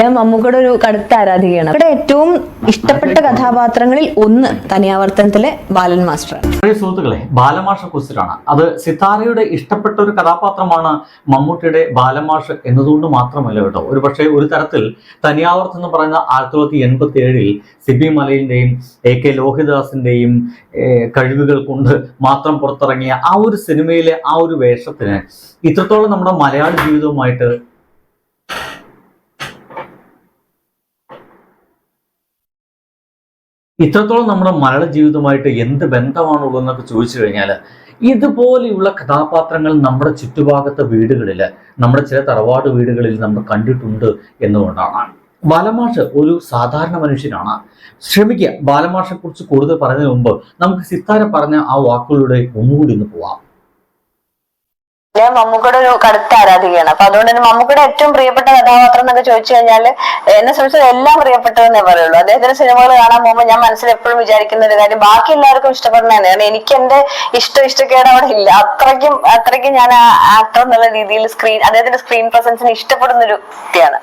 ഞാൻ മമ്മൂക്കയുടെ ഒരു കടുത്ത ആരാധികയാണ്. ഇവിടെ ഏറ്റവും ഇഷ്ടപ്പെട്ട കഥാപാത്രങ്ങളിൽ ഒന്ന് തനിയാവർത്തനത്തിലെ ബാലൻ മാസ്റ്റർ. പ്രിയ സുഹൃത്തുക്കളെ ബാലമാഷ കുറിച്ചിട്ടാണ് അത് സിതാരയുടെ ഇഷ്ടപ്പെട്ട ഒരു കഥാപാത്രമാണ് മമ്മൂട്ടിയുടെ ബാലമാഷ് എന്നതുകൊണ്ട് മാത്രമല്ല കേട്ടോ. ഒരു പക്ഷേ ഒരു തരത്തിൽ തനിയാവർത്തം എന്ന് പറയുന്ന ആയിരത്തി തൊള്ളായിരത്തി എൺപത്തി ഏഴിൽ സിബി മലയിന്റെയും എ കെ ലോഹിദാസിന്റെയും കഴിവുകൾ കൊണ്ട് മാത്രം പുറത്തിറങ്ങിയ ആ ഒരു സിനിമയിലെ ആ ഒരു വേഷത്തിന് ഇത്രത്തോളം നമ്മുടെ മലയാള ജീവിതവുമായിട്ട് ഇത്രത്തോളം നമ്മുടെ മലയാള ജീവിതമായിട്ട് എന്ത് ബന്ധമാണുള്ളതെന്നൊക്കെ ചോദിച്ചു കഴിഞ്ഞാൽ ഇതുപോലെയുള്ള കഥാപാത്രങ്ങൾ നമ്മുടെ ചുറ്റുഭാഗത്തെ വീടുകളിൽ നമ്മുടെ ചില തറവാട് വീടുകളിൽ നമ്മൾ കണ്ടിട്ടുണ്ട് എന്നുകൊണ്ടാണ് ബാലമാഷ് ഒരു സാധാരണ മനുഷ്യനാണ്. ശ്രമിക്കുക. ബാലമാഷെ കുറിച്ച് കൂടുതൽ പറഞ്ഞതിന് മുമ്പ് നമുക്ക് സിത്താര പറഞ്ഞ ആ വാക്കുകളുടെ ഒന്നുകൂടി ഒന്ന് പോവാം. ഞാൻ മമ്മൂക്കയുടെ ഒരു കടുത്ത ആരാധികയാണ്. അപ്പൊ അതുകൊണ്ട് തന്നെ മമ്മൂക്കയുടെ ഏറ്റവും പ്രിയപ്പെട്ട കഥാപാത്രം എന്നൊക്കെ ചോദിച്ചു കഴിഞ്ഞാൽ എന്നെ സംബന്ധിച്ചത് എല്ലാം പ്രിയപ്പെട്ടതെന്നേ പറയുള്ളൂ. അദ്ദേഹത്തിന്റെ സിനിമകൾ കാണാൻ പോകുമ്പോൾ ഞാൻ മനസ്സിൽ എപ്പോഴും വിചാരിക്കുന്ന ഒരു കാര്യം ബാക്കി എല്ലാവർക്കും ഇഷ്ടപ്പെടുന്ന തന്നെയാണ്. എനിക്ക് എന്റെ ഇഷ്ടം ഇഷ്ടക്കേട് അവിടെ ഇല്ല. അത്രയ്ക്കും അത്രയ്ക്കും ഞാൻ ആക്ടർ എന്നുള്ള രീതിയിൽ സ്ക്രീൻ അദ്ദേഹത്തിന്റെ സ്ക്രീൻ പ്രസൻസിന് ഇഷ്ടപ്പെടുന്ന ഒരു വ്യക്തിയാണ്.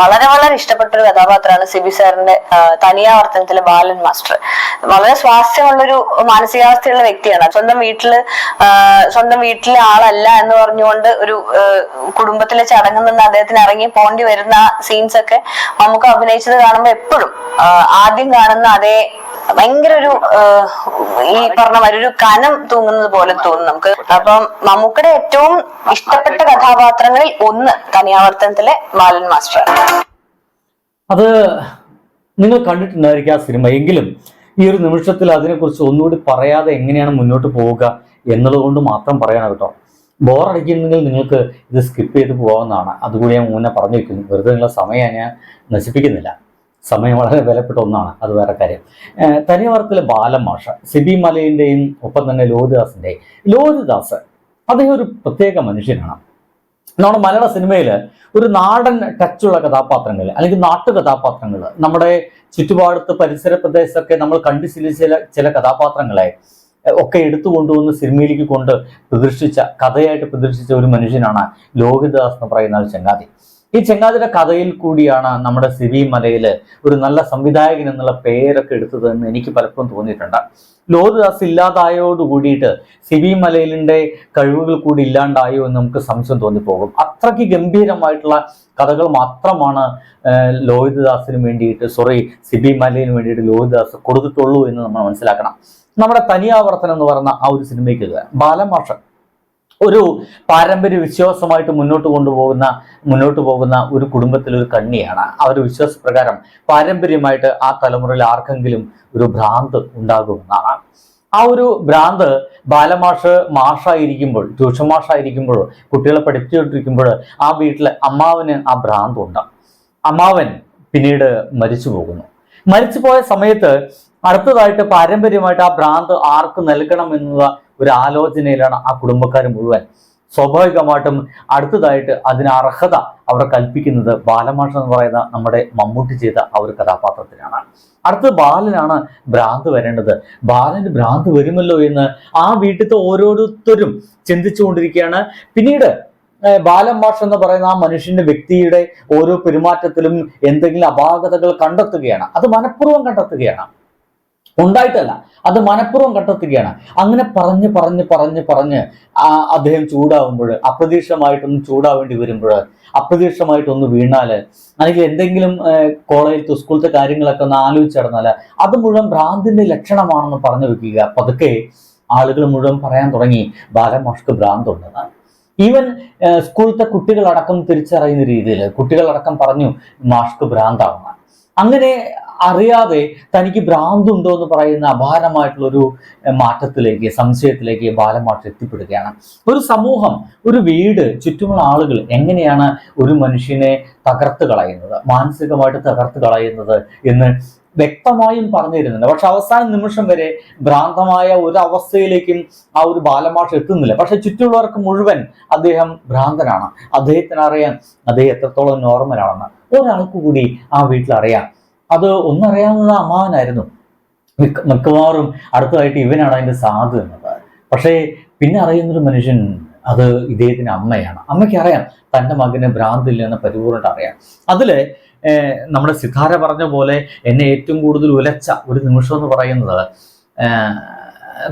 വളരെ വളരെ ഇഷ്ടപ്പെട്ട ഒരു കഥാപാത്രമാണ് സിബി സാറിന്റെ തനിയാവർത്തനത്തിലെ ബാലൻ മാസ്റ്റർ. വളരെ സ്വാസ്ഥ്യമുള്ളൊരു മാനസികാവസ്ഥയുള്ള വ്യക്തിയാണ്. സ്വന്തം വീട്ടിൽ സ്വന്തം വീട്ടിലെ ആളല്ല എന്ന് പറഞ്ഞുകൊണ്ട് ഒരു കുടുംബത്തിലെ ചടങ്ങിൽ നിന്ന് അദ്ദേഹത്തിന് ഇറങ്ങി പോണ്ടി വരുന്ന സീൻസ് ഒക്കെ നമുക്ക് അഭിനയിച്ചത് കാണുമ്പോൾ എപ്പോഴും ആദ്യം കാണുന്ന അതേ ഭയങ്കര ഒരു ഈ പറഞ്ഞ ഒരു കനം തൂങ്ങുന്നത് പോലെ തോന്നും നമുക്ക്. അപ്പം മമ്മൂക്കയുടെ ഏറ്റവും ഇഷ്ടപ്പെട്ട കഥാപാത്രങ്ങളിൽ ഒന്ന് കനിയാവർത്തനത്തിലെ ബാലൻ മാസ്റ്റർ. അത് നിങ്ങൾ കണ്ടിട്ടുണ്ടായിരിക്കും ആ സിനിമ. എങ്കിലും ഈ ഒരു നിമിഷത്തിൽ അതിനെക്കുറിച്ച് ഒന്നുകൂടി പറയാതെ എങ്ങനെയാണ് മുന്നോട്ട് പോവുക എന്നുള്ളത് കൊണ്ട് മാത്രം പറയണം കേട്ടോ. ബോറടിക്കുന്നെങ്കിൽ നിങ്ങൾക്ക് ഇത് സ്കിപ്പ് ചെയ്ത് പോകാവുന്നതാണ്. അതുകൂടി ഞാൻ മുന്നേ പറഞ്ഞു വെക്കുന്നു വെറുതെ നിങ്ങളെ സമയം ഞാൻ നശിപ്പിക്കുന്നില്ല. സമയം വളരെ വിലപ്പെട്ട ഒന്നാണ്. അത് വേറെ കാര്യം. തനിയവർത്തിലെ ബാലമാഷ സിബി മലയിന്റെയും ഒപ്പം തന്നെ ലോഹിദാസിന്റെയും ലോഹിദാസ് അദ്ദേഹം ഒരു പ്രത്യേക മനുഷ്യനാണ്. നമ്മുടെ മലയാള സിനിമയിൽ ഒരു നാടൻ ടച്ചുള്ള കഥാപാത്രങ്ങൾ അല്ലെങ്കിൽ നാട്ടു കഥാപാത്രങ്ങൾ നമ്മുടെ ചുറ്റുപാടത്ത് പരിസര പ്രദേശത്തൊക്കെ നമ്മൾ കണ്ടു ശീലിച്ച ചില ചില കഥാപാത്രങ്ങളെ ഒക്കെ എടുത്തു കൊണ്ടുവന്ന് സിനിമയിലേക്ക് കൊണ്ട് പ്രദർശിച്ച കഥയായിട്ട് പ്രദർശിച്ച ഒരു മനുഷ്യനാണ് ലോഹിദാസ് എന്ന് പറയുന്ന ഒരു ചങ്ങാതി. ഈ ചെങ്ങാതിയുടെ കഥയിൽ കൂടിയാണ് നമ്മുടെ സിബി മലയിൽ ഒരു നല്ല സംവിധായകൻ എന്നുള്ള പേരൊക്കെ എടുത്തതെന്ന് എനിക്ക് പലപ്പോഴും തോന്നിയിട്ടുണ്ട്. ലോഹിദാസ് ഇല്ലാതായോട് കൂടിയിട്ട് സിബി മലയിലിന്റെ കഴിവുകൾ കൂടി ഇല്ലാണ്ടായോ എന്ന് നമുക്ക് സംശയം തോന്നിപ്പോകും. അത്രയ്ക്ക് ഗംഭീരമായിട്ടുള്ള കഥകൾ മാത്രമാണ് ലോഹിതദാസിന് വേണ്ടിയിട്ട് സോറി സിബി മലയിന് വേണ്ടിയിട്ട് ലോഹിതദാസ് കൊടുത്തിട്ടുള്ളൂ എന്ന് നമ്മൾ മനസ്സിലാക്കണം. നമ്മുടെ തനിയാവർത്തനം എന്ന് പറയുന്ന ആ ഒരു സിനിമയ്ക്ക് ബാലമോഷൻ ഒരു പാരമ്പര്യ വിശ്വാസമായിട്ട് മുന്നോട്ട് കൊണ്ടുപോകുന്ന മുന്നോട്ട് പോകുന്ന ഒരു കുടുംബത്തിലെ ഒരു കണ്ണിയാണ്. ആ ഒരു വിശ്വാസപ്രകാരം പാരമ്പര്യമായിട്ട് ആ തലമുറയിൽ ആർക്കെങ്കിലും ഒരു ഭ്രാന്ത് ഉണ്ടാകുമെന്നാണ്. ആ ഒരു ഭ്രാന്ത് ബാലമാഷ് മാഷായിരിക്കുമ്പോൾ ട്യൂഷൻ മാഷായിരിക്കുമ്പോൾ കുട്ടികളെ പഠിപ്പിച്ചുകൊണ്ടിരിക്കുമ്പോൾ ആ വീട്ടിലെ അമ്മാവന് ആ ഭ്രാന്ത് ഉണ്ട് അമ്മാവൻ പിന്നീട് മരിച്ചു പോകുന്നു മരിച്ചു പോയ സമയത്ത് അടുത്തതായിട്ട് പാരമ്പര്യമായിട്ട് ആ ഭ്രാന്ത് ആർക്ക് നൽകണം എന്നുള്ള ഒരു ആലോചനയിലാണ് ആ കുടുംബക്കാർ മുഴുവൻ. സ്വാഭാവികമായിട്ടും അടുത്തതായിട്ട് അതിന് അർഹത അവർ കൽപ്പിക്കുന്നത് ബാലമാഷ എന്ന് പറയുന്ന നമ്മുടെ മമ്മൂട്ടി ചെയ്ത ആ ഒരു കഥാപാത്രത്തിനാണ്. അടുത്ത ബാലനാണ് ഭ്രാന്ത് വരേണ്ടത്. ബാലന് ഭ്രാന്ത് വരുമല്ലോ എന്ന് ആ വീട്ടിലത്തെ ഓരോരുത്തരും ചിന്തിച്ചുകൊണ്ടിരിക്കുകയാണ്. പിന്നീട് ബാലമാഷ് എന്ന് പറയുന്ന ആ മനുഷ്യന്റെ വ്യക്തിയുടെ ഓരോ പെരുമാറ്റത്തിലും എന്തെങ്കിലും അപാകതകൾ കണ്ടെത്തുകയാണ്. അത് മനഃപൂർവം കണ്ടെത്തുകയാണ്. ഉണ്ടായിട്ടല്ല. അത് മനഃപൂർവം കണ്ടെത്തുകയാണ്. അങ്ങനെ പറഞ്ഞ് പറഞ്ഞ് പറഞ്ഞ് പറഞ്ഞ് അദ്ദേഹം ചൂടാവുമ്പോൾ അപ്രതീക്ഷിതമായിട്ടൊന്ന് ചൂടാവേണ്ടി വരുമ്പോൾ അപ്രതീക്ഷിതമായിട്ടൊന്ന് വീണാൽ അല്ലെങ്കിൽ എന്തെങ്കിലും കോളേജിലത്തെ സ്കൂളത്തെ കാര്യങ്ങളൊക്കെ ഒന്ന് ആലോചിച്ചിടന്നാൽ അത് മുഴുവൻ ഭ്രാന്തിന്റെ ലക്ഷണമാണെന്ന് പറഞ്ഞു വെക്കുക. പതുക്കെ ആളുകൾ മുഴുവൻ പറയാൻ തുടങ്ങി. ബാലമാഷ്ക്ക് ഭ്രാന്തുണ്ടെന്ന് ഈവൻ സ്കൂളത്തെ കുട്ടികളടക്കം തിരിച്ചറിയുന്ന രീതിയിൽ കുട്ടികളടക്കം പറഞ്ഞു മാഷ്ക്ക് ഭ്രാന്താണെന്ന് അങ്ങനെ അറിയാതെ തനിക്ക് ഭ്രാന്തുണ്ടോ എന്ന് പറയുന്ന അപാരമായിട്ടുള്ള ഒരു ഏഹ്, മാറ്റത്തിലേക്ക് സംശയത്തിലേക്ക് ബാലമാഷ് എത്തിപ്പെടുകയാണ്. ഒരു സമൂഹം ഒരു വീട് ചുറ്റുമുള്ള ആളുകൾ എങ്ങനെയാണ് ഒരു മനുഷ്യനെ തകർത്ത് കളയുന്നത് മാനസികമായിട്ട് തകർത്ത് കളയുന്നത് എന്ന് വ്യക്തമായും പറഞ്ഞിരുന്നുണ്ട് പക്ഷെ അവസാന നിമിഷം വരെ ഭ്രാന്തമായ ഒരു അവസ്ഥയിലേക്കും ആ ഒരു ബാലമാഷ് എത്തുന്നില്ല. പക്ഷെ ചുറ്റുമുള്ളവർക്ക് മുഴുവൻ അദ്ദേഹം ഭ്രാന്തനാണ്. അദ്ദേഹത്തിന് അറിയാം അദ്ദേഹം എത്രത്തോളം നോർമലാണെന്ന് ഒരാൾക്ക് കൂടി ആ വീട്ടിൽ അറിയാം. അത് ഒന്നറിയാവുന്ന അമ്മാവനായിരുന്നു. മിക്ക മിക്കവാറും അടുത്തതായിട്ട് ഇവനാണ് അതിന്റെ സാധു എന്നത്. പക്ഷേ പിന്നെ അറിയുന്നൊരു മനുഷ്യൻ അത് ഇദ്ദേഹത്തിന്റെ അമ്മയാണ്. അമ്മയ്ക്ക് അറിയാം തന്റെ മകന് ഭ്രാന്തില്ല എന്ന പരിപൂർണ അറിയാം. അതിൽ നമ്മുടെ സിതാര പറഞ്ഞ പോലെ എന്നെ ഏറ്റവും കൂടുതൽ ഉലച്ച ഒരു നിമിഷം എന്ന് പറയുന്നത്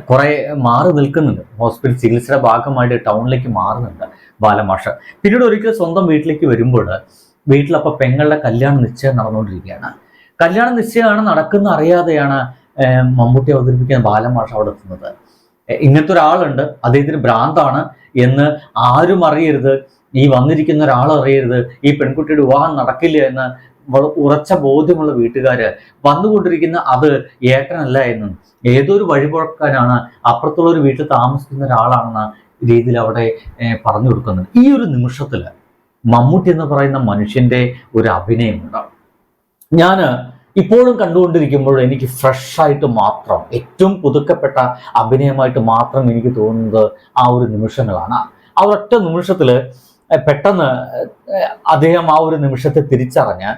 കുറേ കുറെ മാറി നിൽക്കുന്നുണ്ട്. ഹോസ്പിറ്റൽ ചികിത്സയുടെ ഭാഗമായിട്ട് ടൗണിലേക്ക് മാറുന്നുണ്ട് ബാലമാഷ. പിന്നീട് ഒരിക്കൽ സ്വന്തം വീട്ടിലേക്ക് വരുമ്പോൾ വീട്ടിലപ്പോൾ പെങ്ങളുടെ കല്യാണം നിശ്ചയം നടന്നുകൊണ്ടിരിക്കുകയാണ്. കല്യാണ നിശ്ചയമാണ് നടക്കുന്ന അറിയാതെയാണ് മമ്മൂട്ടി അവതരിപ്പിക്കുന്ന ബാലമാഷ അവിടെ എത്തുന്നത്. ഇങ്ങനത്തെ ഒരാളുണ്ട് അദ്ദേഹത്തിന് ഭ്രാന്താണ് എന്ന് ആരും അറിയരുത്. ഈ വന്നിരിക്കുന്ന ഒരാൾ അറിയരുത്. ഈ പെൺകുട്ടിയുടെ വിവാഹം നടക്കില്ല എന്ന് ഉറച്ച ബോധ്യമുള്ള വീട്ടുകാര് വന്നുകൊണ്ടിരിക്കുന്ന അത് ഏട്ടനല്ല എന്നും. ഏതൊരു വഴിപുഴക്കാനാണ് അപ്പുറത്തുള്ള ഒരു വീട്ടിൽ താമസിക്കുന്ന ഒരാളാണെന്ന രീതിയിൽ അവിടെ പറഞ്ഞു കൊടുക്കുന്നത്. ഈ ഒരു നിമിഷത്തിൽ മമ്മൂട്ടി എന്ന് പറയുന്ന മനുഷ്യന്റെ ഒരു അഭിനയമുണ്ട് ഞാൻ ഇപ്പോഴും കണ്ടുകൊണ്ടിരിക്കുമ്പോൾ എനിക്ക് ഫ്രഷായിട്ട് മാത്രം ഏറ്റവും പുതുക്കപ്പെട്ട അഭിനയമായിട്ട് മാത്രം എനിക്ക് തോന്നുന്നത് ആ ഒരു നിമിഷങ്ങളാണ്. ആ ഒരൊറ്റ നിമിഷത്തിൽ പെട്ടെന്ന് അദ്ദേഹം ആ ഒരു നിമിഷത്തെ തിരിച്ചറിഞ്ഞ്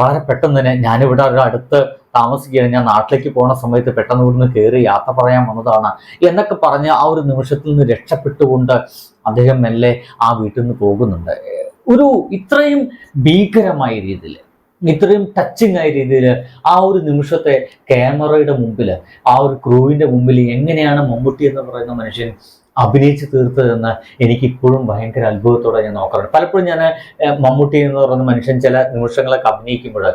വളരെ പെട്ടെന്ന് തന്നെ ഞാനിവിടെ ഒരു അടുത്ത് താമസിക്കുകയാണ് ഞാൻ നാട്ടിലേക്ക് പോണ സമയത്ത് പെട്ടെന്ന് ഇവിടുന്ന് കയറി യാത്ര പറയാൻ വന്നതാണ് എന്നൊക്കെ പറഞ്ഞ് ആ ഒരു നിമിഷത്തിൽ നിന്ന് രക്ഷപ്പെട്ടുകൊണ്ട് അദ്ദേഹം മെല്ലെ ആ വീട്ടിൽ നിന്ന് പോകുന്നുണ്ട്. ഒരു ഇത്രയും ഭീകരമായ രീതിയിൽ ഇത്രയും ടച്ചിങ് ആയ രീതിയിൽ ആ ഒരു നിമിഷത്തെ ക്യാമറയുടെ മുമ്പിൽ ആ ഒരു ക്രൂവിന്റെ മുമ്പിൽ എങ്ങനെയാണ് മമ്മൂട്ടി എന്ന് പറയുന്ന മനുഷ്യൻ അഭിനയിച്ച് തീർത്തതെന്ന് എനിക്ക് ഇപ്പോഴും ഭയങ്കര അത്ഭുതത്തോടെ ഞാൻ നോക്കാറുണ്ട്. പലപ്പോഴും ഞാൻ മമ്മൂട്ടി എന്ന് പറയുന്ന മനുഷ്യൻ ചില നിമിഷങ്ങളൊക്കെ അഭിനയിക്കുമ്പോൾ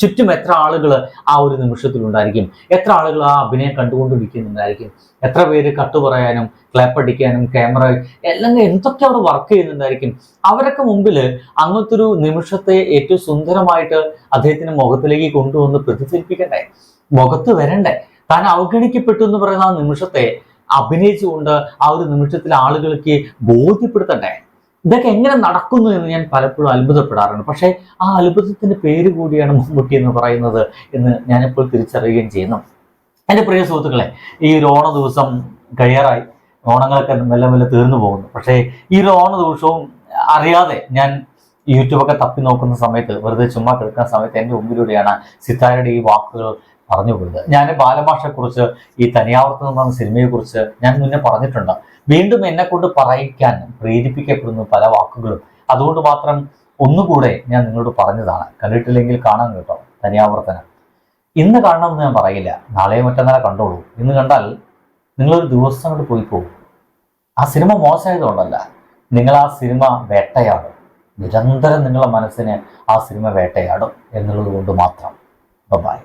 ചുറ്റും എത്ര ആളുകൾ ആ ഒരു നിമിഷത്തിലുണ്ടായിരിക്കും? എത്ര ആളുകൾ ആ അഭിനയം കണ്ടുകൊണ്ടിരിക്കുന്നുണ്ടായിരിക്കും? എത്ര പേര് കട്ട് പറയാനും ക്ലാപ്പടിക്കാനും ക്യാമറ എല്ലാം എന്തൊക്കെ അവിടെ വർക്ക് ചെയ്യുന്നുണ്ടായിരിക്കും? അവരൊക്കെ മുമ്പിൽ അങ്ങനത്തെ ഒരു നിമിഷത്തെ ഏറ്റവും സുന്ദരമായിട്ട് അദ്ദേഹത്തിന്റെ മുഖത്തിലേക്ക് കൊണ്ടുവന്ന് പ്രതിഫലിപ്പിക്കണ്ടേ? മുഖത്ത് വരണ്ടേ? താൻ അവഗണിക്കപ്പെട്ടു എന്ന് പറയുന്ന ആ നിമിഷത്തെ അഭിനയിച്ചുകൊണ്ട് ആ ഒരു നിമിഷത്തിൽ ആളുകൾക്ക് ബോധ്യപ്പെടുത്തണ്ടേ? ഇതൊക്കെ എങ്ങനെ നടക്കുന്നു എന്ന് ഞാൻ പലപ്പോഴും അത്ഭുതപ്പെടാറുണ്ട്. പക്ഷേ ആ അത്ഭുതത്തിന്റെ പേര് കൂടിയാണ് മമ്മൂട്ടി എന്ന് പറയുന്നത് എന്ന് ഞാനിപ്പോൾ തിരിച്ചറിയുകയും ചെയ്യുന്നു. എന്റെ പ്രിയ സുഹൃത്തുക്കളെ ഈ ഒരു ഓണ ദിവസം കഴിയാറായി ഓണങ്ങളൊക്കെ മെല്ലെ മെല്ലെ തീർന്നു പോകുന്നു. പക്ഷേ ഈ ഒരു ഓണ ദിവസവും അറിയാതെ ഞാൻ യൂട്യൂബൊക്കെ തപ്പി നോക്കുന്ന സമയത്ത് വെറുതെ ചുമ്മാ കിടക്കുന്ന സമയത്ത് എന്റെ മുമ്പിലൂടെയാണ് സിത്താരയുടെ ഈ വാക്കുകൾ പറഞ്ഞു പോയത് ഞാൻ ബാലഭാഷയെക്കുറിച്ച് ഈ തനിയാവർത്തനം നിന്ന പറഞ്ഞ സിനിമയെക്കുറിച്ച് ഞാൻ മുന്നേ പറഞ്ഞിട്ടുണ്ട്. വീണ്ടും എന്നെ കൊണ്ട് പറയിക്കാൻ പ്രേരിപ്പിക്കപ്പെടുന്നു പല വാക്കുകളും അതുകൊണ്ട് മാത്രം ഒന്നുകൂടെ ഞാൻ നിങ്ങളോട് പറഞ്ഞതാണ്. കണ്ടിട്ടില്ലെങ്കിൽ കാണാൻ കേട്ടോ തനിയാവർത്തനം. ഇന്ന് കാണണമെന്ന് ഞാൻ പറയില്ല. നാളെയോ മറ്റന്നാളെ കണ്ടോളൂ. ഇന്ന് കണ്ടാൽ നിങ്ങളൊരു ദിവസം കൊണ്ട് പോയി പോകും. ആ സിനിമ മോശമായതുകൊണ്ടല്ല. നിങ്ങൾ ആ സിനിമ വേട്ടയാടും. നിരന്തരം നിങ്ങളുടെ മനസ്സിനെ ആ സിനിമ വേട്ടയാടും എന്നുള്ളത് കൊണ്ട് മാത്രം. Bye-bye.